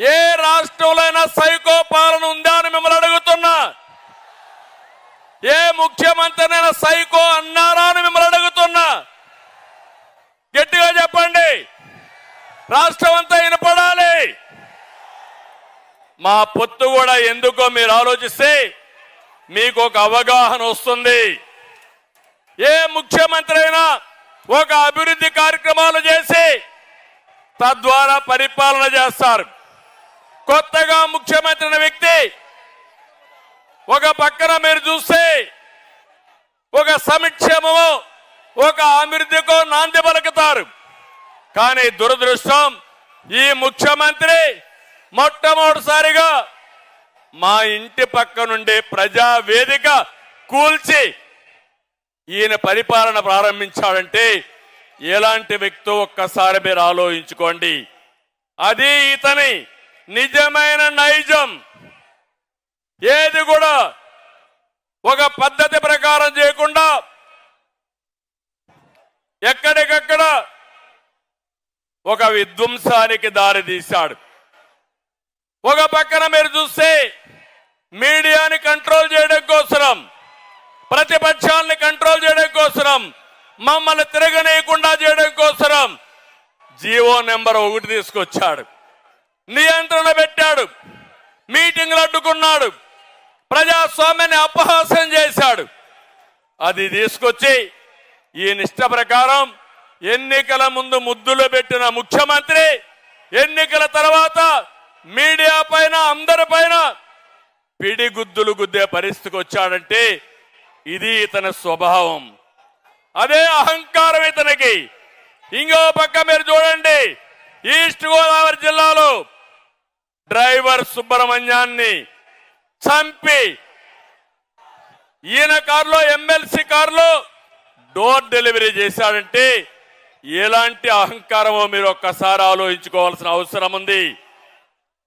ఏ రాష్ట్రంలో సైకో పాలన ఉందా అని మిమ్మల్ని అడుగుతున్నా. ఏ ముఖ్యమంత్రినైనా సైకో అన్నారా అని మిమ్మల్ని అడుగుతున్నా. గట్టిగా చెప్పండి. రాష్ట్రం అంతా వినపడాలి. మా పొత్తు కూడా ఎందుకో మీరు ఆలోచిస్తే మీకు ఒక అవగాహన వస్తుంది. ఏ ముఖ్యమంత్రి అయినా ఒక అభివృద్ధి కార్యక్రమాలు చేసి తద్వారా పరిపాలన చేస్తారు. కొత్తగా ముఖ్యమంత్రి అయిన వ్యక్తి. ఒక పక్కన మీరు చూస్తే ఒక సమిక్షేమము ఒక అభివృద్ధికో నాంది పలుకుతారు. కానీ దురదృష్టం ఈ ముఖ్యమంత్రి మొట్టమొదటిసారిగా మా ఇంటి పక్క నుండి ప్రజా వేదిక కూల్చి ఈయన పరిపాలన ప్రారంభించాడంటే ఎలాంటి వ్యక్తో ఒక్కసారి మీరు ఆలోచించుకోండి. అది ఇతని నిజమైన నైజం. ఏది కూడా ఒక పద్ధతి ప్రకారం చేయకుండా ఎక్కడికక్కడ ఒక విధ్వంసానికి దారి తీశాడు. ఒక పక్కన మీరు చూస్తే మీడియాని కంట్రోల్ చేయడం కోసరం ప్రతిపక్షాలని కంట్రోల్ చేయడం కోసరం మమ్మల్ని తిరగనీయకుండా చేయడం కోసరం. జీవో నెంబర్ ఒకటి తీసుకొచ్చాడు. నియంత్రణ పెట్టాడు. మీటింగ్లు అడ్డుకున్నాడు. ప్రజాస్వామ్యాన్ని అపహాస్యం చేశాడు. అది తీసుకొచ్చి ఈ నిష్ట ప్రకారం ఎన్నికల ముందు ముద్దులు పెట్టిన ముఖ్యమంత్రి ఎన్నికల తర్వాత మీడియా పైన అందరి పైన పిడిగుద్దులు గుద్దే పరిస్థితికి వచ్చాడంటే ఇది ఇతని స్వభావం. అదే అహంకారం ఇతనికి. ఇంకో పక్క మీరు చూడండి ఈస్ట్ గోదావరి జిల్లా డ్రైవర్ సుబ్రహ్మణ్యాన్ని చంపి. ఈయన కారులో ఎమ్మెల్సీ కారులో డోర్ డెలివరీ చేశాడంటే ఎలాంటి అహంకారమో మీరు ఒక్కసారి ఆలోచించుకోవాల్సిన అవసరం ఉంది.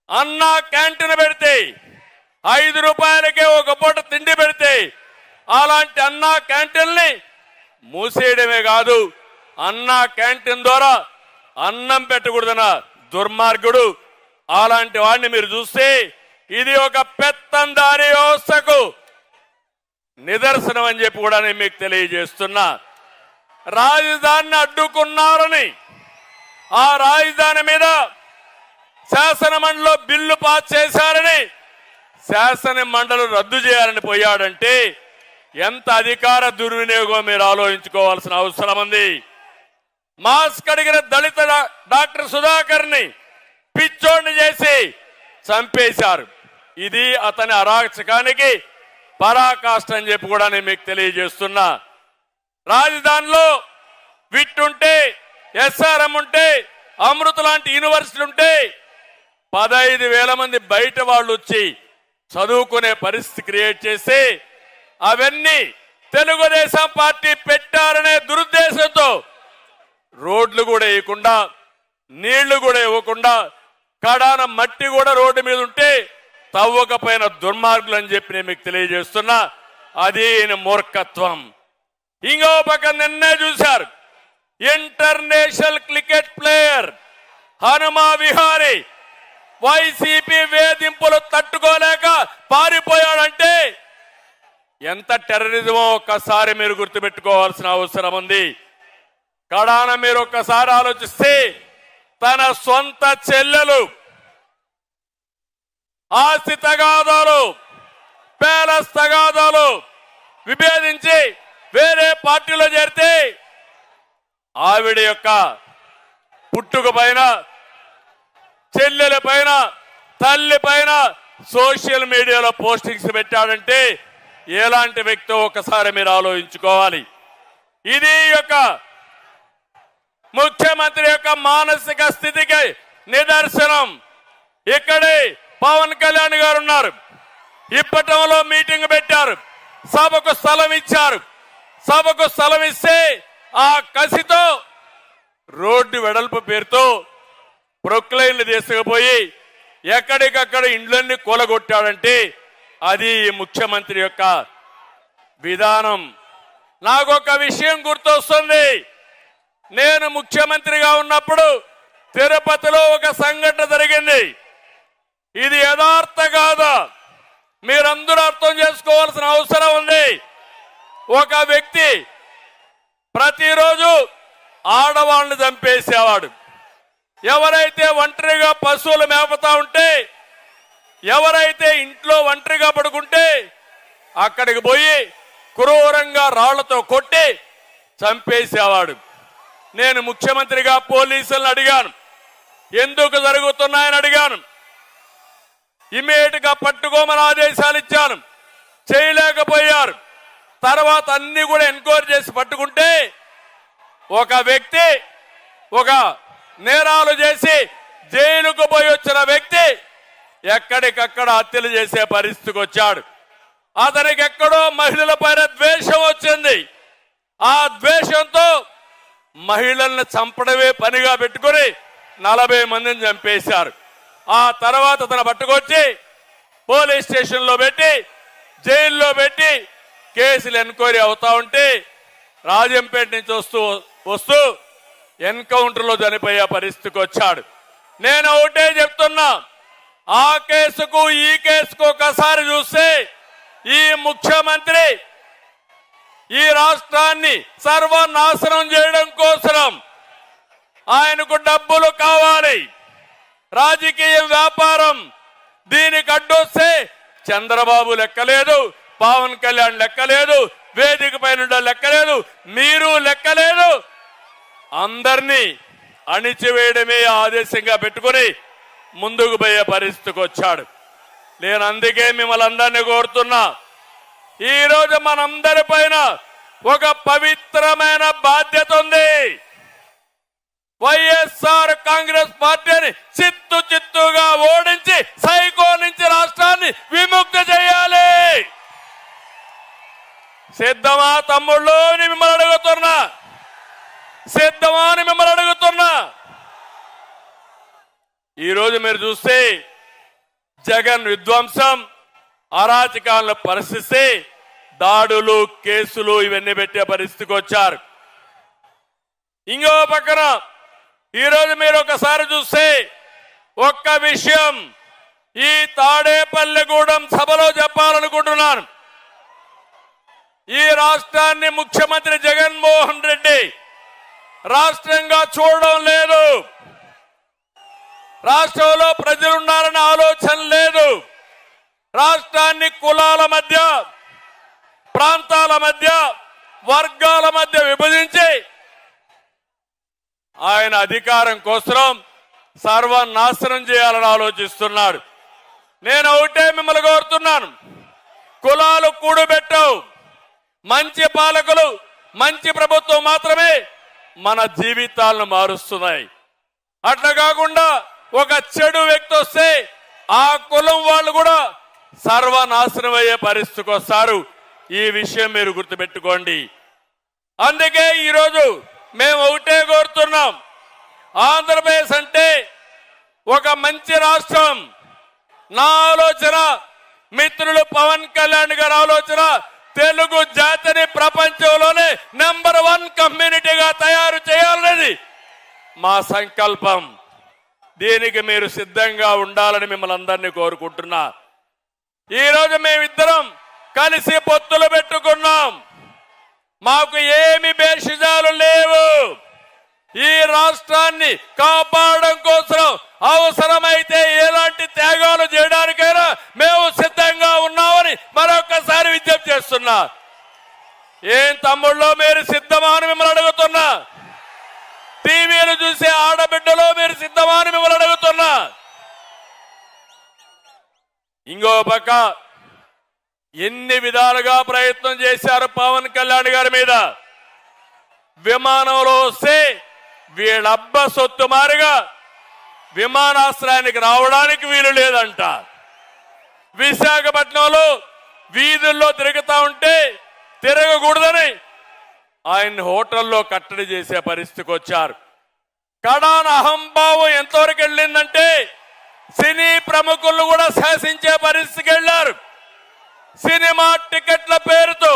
అన్నా క్యాంటీన్ పెడితే ఐదు రూపాయలకే ఒక పూట తిండి పెడితే అలాంటి అన్నా క్యాంటీన్ని మూసేయడమే కాదు అన్నా క్యాంటీన్ ద్వారా అన్నం పెట్టకూడదన్న దుర్మార్గుడు అలాంటి వాడిని మీరు చూస్తే ఇది ఒక పెత్తందారి వ్యవస్థకు నిదర్శనం అని చెప్పి కూడా నేను మీకు తెలియజేస్తున్నా. రాజధానిని అడ్డుకున్నారని ఆ రాజధాని మీద శాసనమండలిలో బిల్లు పాస్ చేశారని శాసన మండలి రద్దు చేయాలని పోయాడంటే ఎంత అధికార దుర్వినియోగం మీరు ఆలోచించుకోవాల్సిన అవసరం ఉంది. మాస్క్ అడిగిన దళిత డాక్టర్ సుధాకర్ని చంపేశారు. ఇది అతని అరాచకానికి పరాకాష్ట అని చెప్పి కూడా నేను మీకు తెలియజేస్తున్నా. రాజధానిలో విట్ ఉంటే ఎస్ఆర్ఎం ఉంటే అమృత లాంటి యూనివర్సిటీలు ఉంటే పదహైదు వేల మంది బయట వాళ్ళు వచ్చి చదువుకునే పరిస్థితి క్రియేట్ చేసి అవన్నీ తెలుగుదేశం పార్టీ పెట్టారనే దురుద్దేశంతో రోడ్లు కూడా వేయకుండా నీళ్ళు కూడా ఇవ్వకుండా కడాన మట్టి కూడా రోడ్డు మీద ఉంటే తవ్వకపోయిన దుర్మార్గులు అని చెప్పి నేను మీకు తెలియజేస్తున్నా. అదే మూర్ఖత్వం. ఇంకో పక్క నిన్నే చూశారు. International cricket player Hanuma Vihari YCP వేధింపులు తట్టుకోలేక పారిపోయాడంటే ఎంత టెర్రరిజమో ఒక్కసారి మీరు గుర్తుపెట్టుకోవాల్సిన అవసరం ఉంది. కడాన మీరు ఒక్కసారి ఆలోచిస్తే తన సొంత చెల్లెలు. ఆస్తి తగాదాలు ప్యాలెస్ తగాదాలు విభేదించి వేరే పార్టీలో చేరితే ఆవిడ యొక్క పుట్టుక పైన చెల్లెల పైన తల్లి పైన సోషల్ మీడియాలో పోస్టింగ్స్ పెట్టాడంటే ఎలాంటి వ్యక్తి ఒకసారి మీరు ఆలోచించుకోవాలి? ఇది యొక్క ముఖ్యమంత్రి యొక్క మానసిక స్థితికి నిదర్శనం. ఇక్కడే పవన్ కళ్యాణ్ గారు ఉన్నారు. ఇప్పటంలో మీటింగ్ పెట్టారు. సభకు స్థలం ఇచ్చారు. సభకు స్థలం ఇస్తే ఆ కసితో రోడ్డు వెడల్పు పేరుతో ప్రొక్లైన్లు తీసుకుపోయి ఎక్కడికక్కడ ఇండ్లన్నీ కూలగొట్టాడంటే అది ముఖ్యమంత్రి యొక్క విధానం. నాకు ఒక విషయం గుర్తొస్తుంది. నేను ముఖ్యమంత్రిగా ఉన్నప్పుడు తిరుపతిలో ఒక సంఘటన జరిగింది. ఇది యథార్థ కాదా? మీరందరూ అర్థం చేసుకోవాల్సిన అవసరం ఉంది. ఒక వ్యక్తి ప్రతిరోజు ఆడవాళ్ళని చంపేసేవాడు. ఎవరైతే ఒంటరిగా పశువులు మేపుతా ఉంటే ఎవరైతే ఇంట్లో ఒంటరిగా పడుకుంటే అక్కడికి పోయి క్రూరంగా రాళ్ళతో కొట్టి చంపేసేవాడు. నేను ముఖ్యమంత్రిగా పోలీసులను అడిగాను. ఎందుకు జరుగుతున్నాయని అడిగాను. ఇమీడియట్గా పట్టుకోమని ఆదేశాలు ఇచ్చాను. చేయలేకపోయారు. తర్వాత అన్ని కూడా ఎంక్వైరీ చేసి పట్టుకుంటే ఒక వ్యక్తి ఒక నేరాలు చేసి జైలుకు పోయి వచ్చిన వ్యక్తి ఎక్కడికక్కడ హత్యలు చేసే పరిస్థితికి వచ్చాడు. అతనికి ఎక్కడో మహిళల పైన ద్వేషం వచ్చింది. ఆ ద్వేషంతో మహిళల్ని చంపడమే పనిగా పెట్టుకుని నలభై మందిని చంపేశారు. ఆ తర్వాత తన పట్టుకొచ్చి పోలీస్ స్టేషన్లో పెట్టి జైల్లో పెట్టి కేసులు ఎన్క్వైరీ అవుతా ఉంటే రాజంపేట నుంచి వస్తూ వస్తూ ఎన్కౌంటర్లో చనిపోయే పరిస్థితికి వచ్చాడు. నేను ఒకటే చెప్తున్నా ఆ కేసుకు ఈ కేసుకు ఒకసారి చూస్తే ఈ ముఖ్యమంత్రి ఈ రాష్ట్రాన్ని సర్వనాశనం చేయడం కోసం ఆయనకు డబ్బులు కావాలి. రాజకీయ వ్యాపారం దీనికి అడ్డొస్తే చంద్రబాబు లెక్కలేదు పవన్ కళ్యాణ్ లెక్కలేదు వేదిక పైన లెక్కలేదు మీరు లెక్కలేదు. అందరినీ అణిచివేయడమే ఆదేశంగా పెట్టుకుని ముందుకు పోయే పరిస్థితికి వచ్చాడు. నేను అందుకే మిమ్మల్ని అందరినీ కోరుతున్నా. ఈ రోజు మనందరి పైన ఒక పవిత్రమైన బాధ్యత ఉంది. వైఎస్ఆర్ కాంగ్రెస్ పార్టీని చిత్తు చిత్తుగా ఓడించి సైకో నుంచి రాష్ట్రాన్ని విముక్తి చేయాలి. సిద్ధమా తమ్ముళ్ళు అని మిమ్మల్ని అడుగుతున్నా. సిద్ధమా అని మిమ్మల్ని అడుగుతున్నా. ఈరోజు మీరు చూస్తే జగన్ విధ్వంసం అరాచకాలను పరిస్థితి దాడులు కేసులు ఇవన్నీ పెట్టే పరిస్థితికి వచ్చారు. ఇంకో పక్కన ఈరోజు మీరు ఒకసారి చూస్తే ఒక్క విషయం ఈ తాడేపల్లిగూడెం సభలో చెప్పాలనుకుంటున్నాను. ఈ రాష్ట్రాన్ని ముఖ్యమంత్రి జగన్మోహన్ రెడ్డి రాష్ట్రంగా చూడడం లేదు. రాష్ట్రంలో ప్రజలున్నారన్న ఆలోచన లేదు. రాష్ట్రాన్ని కులాల మధ్య ప్రాంతాల మధ్య వర్గాల మధ్య విభజించి ఆయన అధికారం కోసం సర్వనాశనం చేయాలని ఆలోచిస్తున్నాడు. నేను ఒకటే మిమ్మల్ని కోరుతున్నాను. కులాలు కూడబెట్టవు. మంచి పాలకులు మంచి ప్రభుత్వం మాత్రమే మన జీవితాలను మారుస్తున్నాయి. అట్లా కాకుండా ఒక చెడు వ్యక్తి వస్తే ఆ కులం వాళ్ళు కూడా సర్వనాశనం అయ్యే పరిస్థితికి వస్తారు. ఈ విషయం మీరు గుర్తుపెట్టుకోండి. అందుకే ఈరోజు మేము ఒకటే కోరుతున్నాం. ఆంధ్రప్రదేశ్ అంటే ఒక మంచి రాష్ట్రం. నా ఆలోచన మిత్రులు పవన్ కళ్యాణ్ గారి ఆలోచన తెలుగు జాతిని ప్రపంచంలోనే నెంబర్ వన్ కమ్యూనిటీగా తయారు చేయాలనేది మా సంకల్పం. దీనికి మీరు సిద్ధంగా ఉండాలని మిమ్మల్ని అందరినీ కోరుకుంటున్నా. ఈ రోజు మేమిద్దరం కలిసి పొత్తులు పెట్టుకున్నాం. మాకు ఏమి భేషజాలు లేవు. ఈ రాష్ట్రాన్ని కాపాడడం కోసం అవసరమైతే ఎలాంటి త్యాగాలు చేయడానికైనా మేము సిద్ధంగా ఉన్నామని మరొకసారి విజ్ఞప్తి చేస్తున్నా. ఏం తమ్ముళ్ళో మీరు సిద్ధమా అని మిమ్మల్ని అడుగుతున్నా. టీవీలు చూసే ఆడబిడ్డలో మీరు సిద్ధమా అని మిమ్మల్ని అడుగుతున్నా ఇంకో పక్క ఎన్ని విధాలుగా ప్రయత్నం చేశారు పవన్ కళ్యాణ్ గారి మీద? విమానంలో వస్తే వీళ్ళబ్బ సొత్తు మారిగా విమానాశ్రయానికి రావడానికి వీలు లేదంట. విశాఖపట్నంలో వీధుల్లో తిరుగుతా ఉంటే తిరగకూడదని ఆయన్ని హోటల్లో కట్టడి చేసే పరిస్థితికి వచ్చారు. కడాన అహంభావం ఎంతవరకు వెళ్ళింది? సినీ ప్రముఖులు కూడా శాసించే పరిస్థితికి వెళ్ళారు. సినిమా టికెట్ల పేరుతో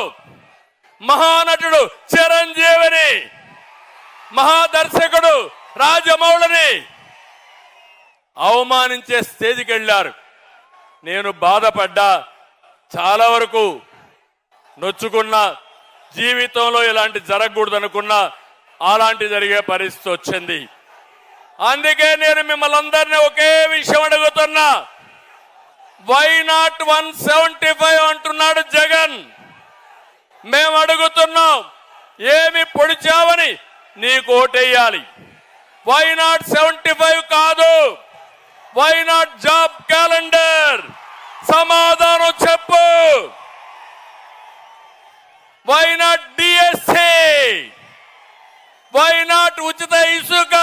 మహానటుడు చిరంజీవిని మహాదర్శకుడు రాజమౌళిని అవమానించే స్టేజ్కి వెళ్ళారు. నేను బాధపడ్డా చాలా వరకు నొచ్చుకున్నా జీవితంలో ఇలాంటి జరగకూడదు అనుకున్నా అలాంటి జరిగే పరిస్థితి వచ్చింది. అందుకే నేను మిమ్మల్ని అందరినీ ఒకే విషయం అడుగుతున్నా. Why not one seventy five అంటున్నాడు జగన్? మేము అడుగుతున్నాం ఏమి పొడిచావని నీకు ఓటేయాలి. వై నాట్ సెవెంటీ ఫైవ్ కాదు? వై నాట్ జాబ్ క్యాలెండర్ సమాధానం చెప్పు. Why not DSC why not ఉచిత ఇసుక?